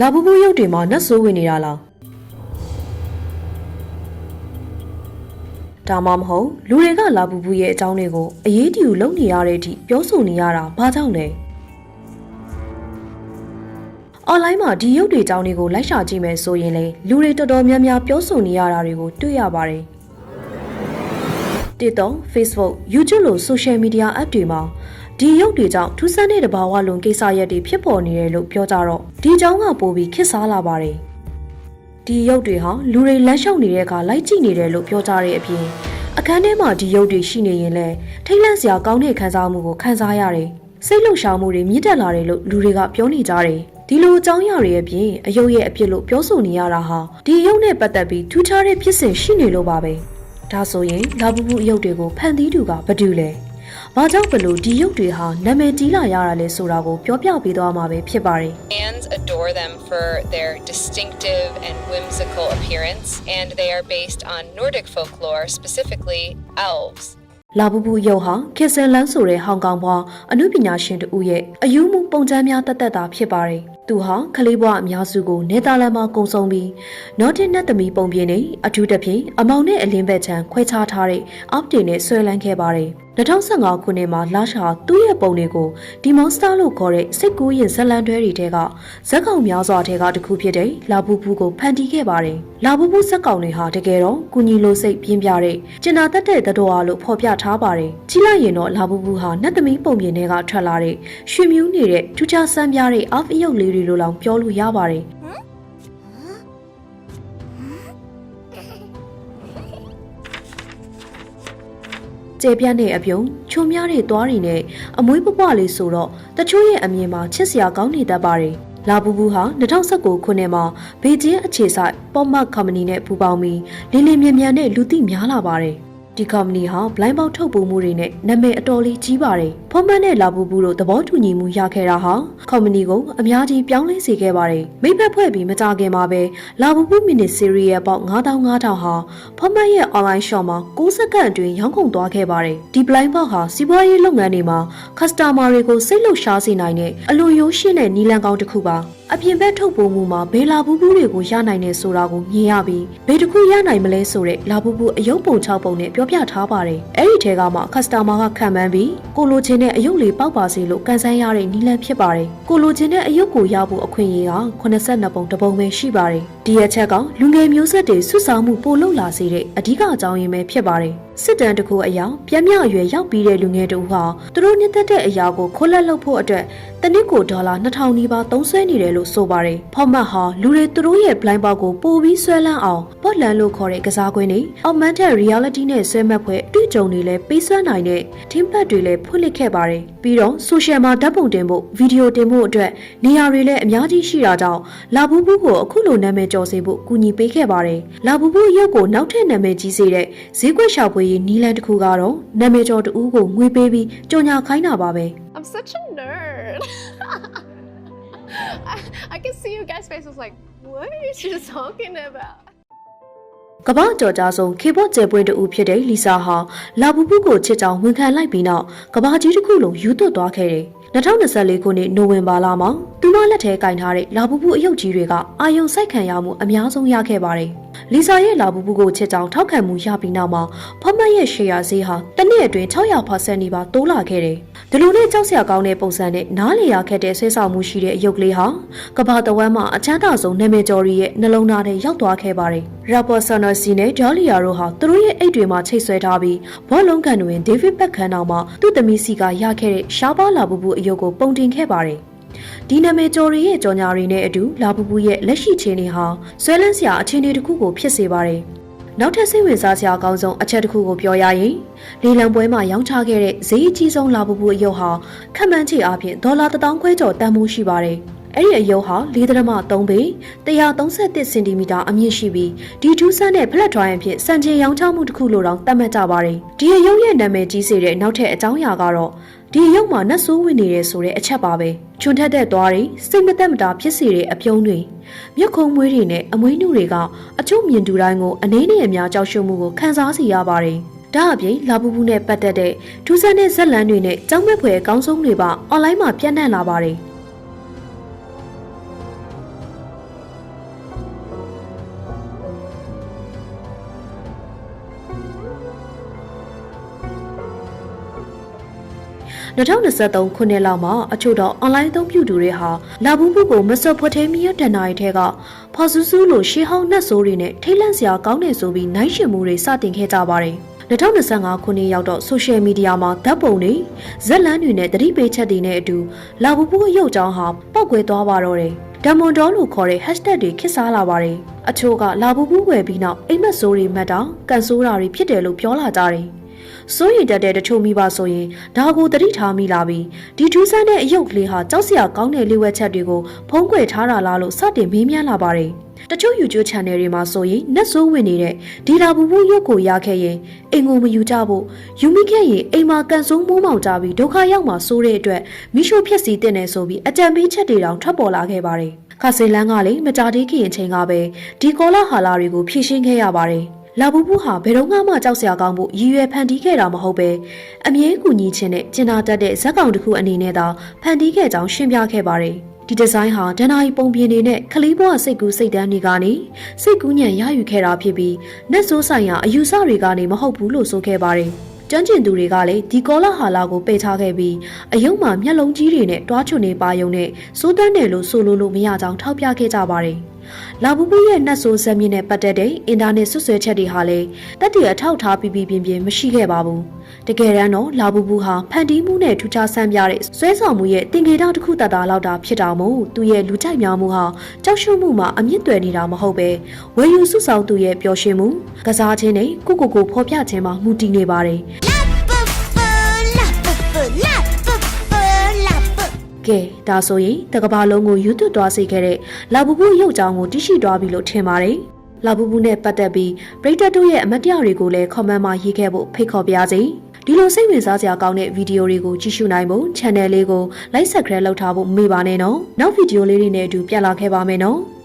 လာဘူးဘူးရုပ်တွေမှာနတ်ဆိုးဝင်နေတာလားဒါမှမဟုတ်လူတွေကလာဘူးဘူးရဲ့အကြောင်းတွေကိုအရေးတယူလုပ်နေရတဲ့အထိပြောဆိုနေရတာဘာကြောင့်လဲအွန်လိုင်းမှာဒီရုပ်တွေအကြောင်းတွေကိုလိုက်ရှာကြည့်မယ်ဆိုရင်လေလူတွေတော်တော်များများပြောဆိုနေရတာတွေကိုတွေ့ရပါတယ် TikTok, Facebook, YouTube လို social media app တွေမှာဒီရုပ်တွေကြောင့်ထူးဆန်းတဲ့တဘာဝလုံးကိစ္စရပ်တွေဖြစ်ပေါ်နေတယ်လို့ပြောကြတော့ဒီအကြောင်းကပိုပြီးခက်စားလာပါတယ်။ဒီရုပ်တွေဟာလူတွေလမ်းလျှောက်နေတဲ့အခါလိုက်ကြည့်နေတယ်လို့ပြောကြတဲ့အပြင်အခန်းထဲမှာဒီရုပ်တွေရှိနေရင်လည်းထိတ်လန့်စရာကောင်းတဲ့ခံစားမှုကိုခံစားရတယ်။စိတ်လှုပ်ရှားမှုတွေမြင့်တက်လာတယ်လို့လူတွေကပြောနေကြတယ်။ဒီလိုအကြောင်းအရာတွေအပြင်အယုတ်ရဲ့အဖြစ်လို့ပြောဆိုနေရတာဟာဒီရုပ်နဲ့ပတ်သက်ပြီးထူးခြားတဲ့ဖြစ်စဉ်ရှိနေလို့ပါပဲ။ ဒါဆိုရင်လာဘူးဘူးအယုတ်တွေကိုဖန်တီးသူကဘာတူလဲ။ဘာကြောင့်ဘလို့ဒီရုပ်တွေဟာနာမည်ကြီးလာရတာလဲဆိုတာကိုပြောပြပေးသွားမှာပဲဖြစ်ပါတယ် Fans adore them for their distinctive and whimsical appearance, and they are based on Nordic folklore, specifically elves. ။လာဘူးဘူးအယုတ်ဟာခေတ်ဆန်လန်းဆိုတဲ့ဟောင်ကောင်ဘွားအမှုပညာရှင်တူရဲ့အယူမှုပုံစံများတသက်တာဖြစ်ပါတယ်။သူဟာခလေးဘွားအများစုကိုနေသာလန်မှာကုံဆုံးပြီးနော်တင်နတ်သမီးပုံပြင်နေအထူးသဖြင့်အမောင်နဲ့အလင်းဘက်ချံခွဲခြားထားတဲ့အောက်တင်နဲ့ဆွဲလန်းခဲ့ပါတယ်။ 2015ခုနှစ်မှာလာရှာသူ့ရဲ့ပုံတွေကိုဒီမွန်စတာလို့ခေါ်တဲ့စိတ်ကူးရင်ဇက်လန်တွဲတွေထဲကဇက်ကောင်များစွာထဲကတစ်ခုဖြစ်တဲ့လာဘူးဘူးကိုဖန်တီးခဲ့ပါတယ်။လာဘူးဘူးဇက်ကောင်တွေဟာတကယ်တော့ကုညီလိုစိတ်ပြင်းပြတဲ့ကျင်နာတတ်တဲ့သတ္တဝါလို့ဖော်ပြထားပါတယ်။ကြီးလိုက်ရင်တော့လာဘူးဘူးဟာနတ်သမီးပုံပြင်တွေကထွက်လာတဲ့ရွှေမြူးနေတဲ့ထူးခြားဆန်းပြားတဲ့အော့ဖ်ရုပ်လေးတွေလိုလောင်ပြောလို့ရပါတယ်။ ကျေပြန့်တဲ့အပြုံချုံများတဲ့သွားတွေနဲ့အမွေးပပလေးဆိုတော့တချို့ရဲ့အမြင်မှာချစ်စရာကောင်းနေတတ်ပါတယ်။လာဘူးဘူးဟာ2019ခုနှစ်မှာဘေကျင်းအခြေစိုက်ပေါ့မတ်ကုမ္ပဏီနဲ့ပူးပေါင်းပြီးလင်းလင်းမြန်မြန်နဲ့လူသိများလာပါတယ်။ဒီကုမ္ပဏီဟာ blind box ထုတ်ပိုးမှုတွေနဲ့နာမည်အတော်လေးကြီးပါတယ်။ဖုံးမတ်နဲ့လာဘူးဘူးတို့သဘောတူညီမှုရခဲ့တာဟာကုမ္ပဏီကိုအများကြီးပြောင်းလဲစေခဲ့ပါတယ်။မိဘက်ဖွဲ့ပြီးမကြခင်မှာပဲလာဘူးဘူးမီနစ်စီရီရဲ့ပေါက်9500ဟာဖုံးမတ်ရဲ့ online shop မှာ6စက္ကန့်အတွင်းရောင်းကုန်သွားခဲ့ပါတယ်။ဒီ blind box ဟာစီးပွားရေးလုပ်ငန်းတွေမှာ customer တွေကိုစိတ်လှုပ်ရှားစေနိုင်တဲ့အလွန်ရိုးရှင်းတဲ့နီလန်ကောင်းတစ်ခုပါ။အပြင်ဘက်ထုတ်ပိုးမှုမှာဘယ်လာဘူးဘူးတွေကိုရနိုင်နေဆိုတာကိုမြင်ရပြီးဘယ်တစ်ခုရနိုင်မလဲဆိုတဲ့လာဘူးဘူးအယုတ်ပုံ6ပုံနဲ့ပြောပြထားပါတယ်။အဲ့ဒီထဲကမှ customer ကခံမှန်းပြီးကိုလိုချင်တဲ့အယုတ်လေးပေါက်ပါစေလို့ကန်ဆန်းရတဲ့နီလန်ဖြစ်ပါတယ်။ကိုလိုချင်တဲ့အယုတ်ကိုရဖို့အခွင့်အရေးက82ပုံတစ်ပုံပဲရှိပါတယ်။ ဒီအချက်ကလူငယ်မျိုးဆက်တွေဆွဆောင်မှုပိုလုပ်လာစေတဲ့အဓိကအကြောင်းရင်းပဲဖြစ်ပါတယ်။စစ်တမ်းတစ်ခုအရာပြင်းပြအရွယ်ရောက်ပြီးတဲ့လူငယ်တို့ဟာသူတို့နှစ်သက်တဲ့အရာကိုခိုးလက်လုပ်ဖို့အတွက်တနစ်ကိုဒေါ်လာ2000နီးပါးသုံးစွဲနေတယ်လို့ဆိုပါတယ်။ဖောက်မတ်ဟာလူတွေသူတို့ရဲ့ blind box ကိုပိုပြီးဆွဲလန်းအောင်ပေါ့လန်လို့ခေါ်တဲ့ကစားကွင်းတွေ augmented reality နဲ့ဆွဲမှတ်ဖွဲ့အတွေ့အကြုံတွေလည်းပေးဆွဲနိုင်တဲ့ team pad တွေလည်းဖွင့်လှစ်ခဲ့ပါတယ်။ပြီးတော့ social မှာဓာတ်ပုံတင်ဖို့ဗီဒီယိုတင်ဖို့အတွက်နေရာတွေလည်းအများကြီးရှိတာကြောင့်လာဘူးဘူးကိုအခုလိုနာမည်ကျော်စေဖို့ကူညီပေးခဲ့ပါတယ်။လာဘူးဘူးရုပ်ကိုနောက်ထပ်နာမည်ကြီးစေတဲ့ဈေးကွက်ရှာဖွေရေးနီလန်တစ်ခုကတော့နာမည်ကျော်တူကိုငွေပေးပြီးကြော်ညာခိုင်းတာပါပဲ။ I'm such a nerd. I, I can see you guys' faces like, what are you talking about? ကမ္ဘာကျော်ကြားဆုံးခေဘော့ကျဲပွင့်တူဖြစ်တဲ့လီဆာဟာလာဘူးဘူးကိုချစ်ကြောင်ဝန်ခံလိုက်ပြီးနောက်ကမ္ဘာကြီးတစ်ခုလုံးယူသွတ်သွားခဲ့တယ်။ 2024ခုနှစ်နိုဝင်ဘာလမှာသူမလက်ထဲကင်ထားတဲ့လာဘူးဘူးအယုတ်ကြီးတွေကအာယုံစိုက်ခံရမှုအများဆုံးရခဲ့ပါတယ်။လီဆာရဲ့လာဘူးဘူးကိုချစ်ကြောင်ထောက်ခံမှုရပြီးနောက်မှာဖမတ်ရဲ့ရှယ်ယာဈေးဟာတစ်နှစ်အတွင်း600%နီးပါးတိုးလာခဲ့တယ်။ ဒီလိုနဲ့ကြောက်စရာကောင်းတဲ့ပုံစံနဲ့နားလေရခဲ့တဲ့ဆွဲဆောင်မှုရှိတဲ့အယုတ်ကလေးဟာကမ္ဘာတဝမ်းမှာအချမ်းသာဆုံးနာမည်ကျော်ရီရဲ့နှလုံးသားထဲရောက်သွားခဲ့ပါတယ်။ Rapper Sana C နဲ့ Dahlia တို့ဟာသူတို့ရဲ့အိတ်တွေမှာချိတ်ဆွဲထားပြီးဘောလုံးကန်တွင် David Beckham နောက်မှာသူ့သမီးစီကရခဲ့တဲ့ရှားပါလာဘူးဘူးအယုတ်ကိုပုံတင်ခဲ့ပါတယ်။ဒီနာမည်ကျော်ရီရဲ့ကြော်ညာရီနဲ့အတူလာဘူးဘူးရဲ့လက်ရှိခြေနေဟာဆွဲလန်းစရာအခြေအနေတစ်ခုကိုဖြစ်စေပါတယ်။ နောက်ထပ်စိတ်ဝင်စားစရာအကောင်းဆုံးအချက်တစ်ခုကိုပြောရရင်လေလံပွဲမှာရောင်းချခဲ့တဲ့ဈေးအကြီးဆုံးလာဘူးဘူးအယုတ်ဟာခန့်မှန်းခြေအပြင်ဒေါ်လာ1000ခွဲကျော်တန်ဖိုးရှိပါတယ်။အဲ့ဒီအယုတ်ဟာ၄ဒရမ3ပေ131စင်တီမီတာအမြင့်ရှိပြီးဒီဒူးဆန်းတဲ့ဖလက်ထွိုင်းအဖြစ်စံချိန်ရောင်းချမှုတစ်ခုလိုတောင်သတ်မှတ်ကြပါတယ်။ဒီအယုတ်ရဲ့နာမည်ကြီးစေတဲ့နောက်ထပ်အကြောင်းအရာကတော့ ဒီအယုတ်မှာနတ်ဆိုးဝင်နေတယ်ဆိုတဲ့အချက်ပါပဲ။ချွန်ထက်တဲ့သွားတွေစိတ်မသက်မတာဖြစ်စေတဲ့အပြုံးတွေမြက်ခုံမွေးတွေနဲ့အမွေးနှုတွေကအချို့မြင်တူတိုင်းကိုအနေနဲ့အများကြောက်ရွံ့မှုကိုခံစားစီရပါတယ်။ဒါအပြင်လာပူပူနဲ့ပတ်သက်တဲ့ထူးဆန်းတဲ့ဇက်လန်းတွေနဲ့ကြောင်းမဲ့ဖွယ်အကောင်းဆုံးတွေပါအွန်လိုင်းမှာပြန့်နှံ့လာပါတယ်။ 2023ခုနှစ်လောက်မှာအချို့တော့ online အသုံးပြုသူတွေဟာလာဘူးဘူးကိုမစောဖွက်သေးမီယတန်နာရီထဲကဖော်ဆူဆူလိုရှေးဟောင်းနှက်ဆိုးတွေနဲ့ထိတ်လန့်စရာကောင်းတယ်ဆိုပြီးနိုင်ရှင်မှုတွေစတင်ခဲ့ကြပါတယ်2025ခုနှစ်ရောက်တော့ social media မှာဓာတ်ပုံတွေဇက်လန်းတွေနဲ့သတိပေးချက်တွေနဲ့အတူလာဘူးဘူးရုပ်ကြောင်းဟာပောက်ကွယ်သွားပါတော့တယ်ဒမွန်ဒေါလို့ခေါ်တဲ့ hashtag တွေခေတ်စားလာပါတယ်အချို့ကလာဘူးဘူးဝယ်ပြီးနောက်အိမ်မက်ဆိုးတွေမှတ်တာကန်ဆိုးတာတွေဖြစ်တယ်လို့ပြောလာကြတယ် စိုးရိမ်တတ်တဲ့တချို့မိဘဆိုရင်ဒါကိုသတိထားမိလာပြီးဒီထူးဆန်းတဲ့အယုတ်ကလေးဟာကြောက်စရာကောင်းတဲ့လေဝက်ချက်တွေကိုဖုံးကွယ်ထားတာလားလို့စတင်မေးမြန်းလာပါတယ်။တချို့ YouTube channel တွေမှာဆိုရင်နတ်ဆိုးဝင်နေတဲ့ဒီလာဘူးဘူးရုပ်ကိုရခဲ့ရင်အိမ်ကိုမယူကြဖို့ယူမိခဲ့ရင်အိမ်မှာကန်ဆိုးမိုးမောင်ကြပြီးဒုက္ခရောက်မှာစိုးတဲ့အတွက်မိရှုဖြစ်စီတဲ့နယ်ဆိုပြီးအကြံပေးချက်တွေတောင်ထွက်ပေါ်လာခဲ့ပါတယ်။ခါစင်လန်းကလည်းမကြသေးခင်အချိန်ကပဲဒီကောလာဟာလာတွေကိုဖြည့်ရှင်းခဲ့ရပါတယ်။ လာဘူးဘူးဟာဘယ်တော့မှကြောက်စရာကောင်းဖို့ရည်ရွယ်ဖန်တီးခဲ့တာမဟုတ်ပဲအမြဲကူညီခြင်းနဲ့ကျင်နာတတ်တဲ့ဇက်ကောင်တစ်ခုအနေနဲ့သာဖန်တီးခဲ့ကြောင်းရှင်းပြခဲ့ပါတယ်။ဒီဒီဇိုင်းဟာဒန်နာရီပုံပြင်နေနဲ့ခလီးဘွားစိတ်ကူးစိတ်တန်းတွေကနေစိတ်ကူးညံရယူခဲ့တာဖြစ်ပြီးနတ်ဆိုးဆိုင်ရာအယူဆတွေကနေမဟုတ်ဘူးလို့ဆိုခဲ့ပါတယ်။ကျွမ်းကျင်သူတွေကလည်းဒီကောလာဟာလာကိုပယ်ထားခဲ့ပြီးအယုံမှာမျက်လုံးကြီးတွေနဲ့တွားချွန်နေပါယုံနဲ့စိုးတန်းတယ်လို့ဆိုလိုလို့မရကြောင်းထောက်ပြခဲ့ကြပါတယ်။ လာဘူးဘူးရဲ့နှက်ဆိုးဇက်မြင့်နဲ့ပတ်သက်တဲ့အင်တာနက်ဆွဆွဲချက်တွေဟာလည်းတက်တည်အထောက်ထားပြီးပြီးပြင်းပြင်းမရှိခဲ့ပါဘူး။တကယ်တမ်းတော့လာဘူးဘူးဟာဖန်တီးမှုနဲ့ထူးခြားဆန်းပြတဲ့ဆွဲဆောင်မှုရဲ့တင်ကေတာတစ်ခုတတ်တာလောက်တာဖြစ်တာမို့သူရဲ့လူကြိုက်များမှုဟာကြောက်ရွံ့မှုမှာအမြင့်တွယ်နေတာမဟုတ်ပဲဝယ်ယူစုဆောင်သူရဲ့ပျော်ရွှင်မှုကစားခြင်းနဲ့ကိုကိုကိုဖော်ပြခြင်းမှာမူတည်နေပါတယ်။ ကဲဒါဆိုရင်တကဘာလုံးကိုယူသွတ်သွားစေခဲ့တဲ့လာဘူးဘူးရုပ်ကြောင်းကိုတိရှိသွားပြီလို့ထင်ပါတယ်။လာဘူးဘူးနဲ့ပတ်သက်ပြီးပရိသတ်တို့ရဲ့အမတ်တရားတွေကိုလည်း comment မှာရေးခဲ့ဖို့ဖိတ်ခေါ်ပါရစေ။ဒီလိုစိတ်ဝင်စားစရာကောင်းတဲ့ဗီဒီယိုတွေကိုကြည့်ရှုနိုင်ဖို့ channel လေးကို like subscribe လုပ်ထားဖို့မမေ့ပါနဲ့နော်။နောက်ဗီဒီယိုလေးတွေနဲ့အတူပြန်လာခဲ့ပါမယ်နော်။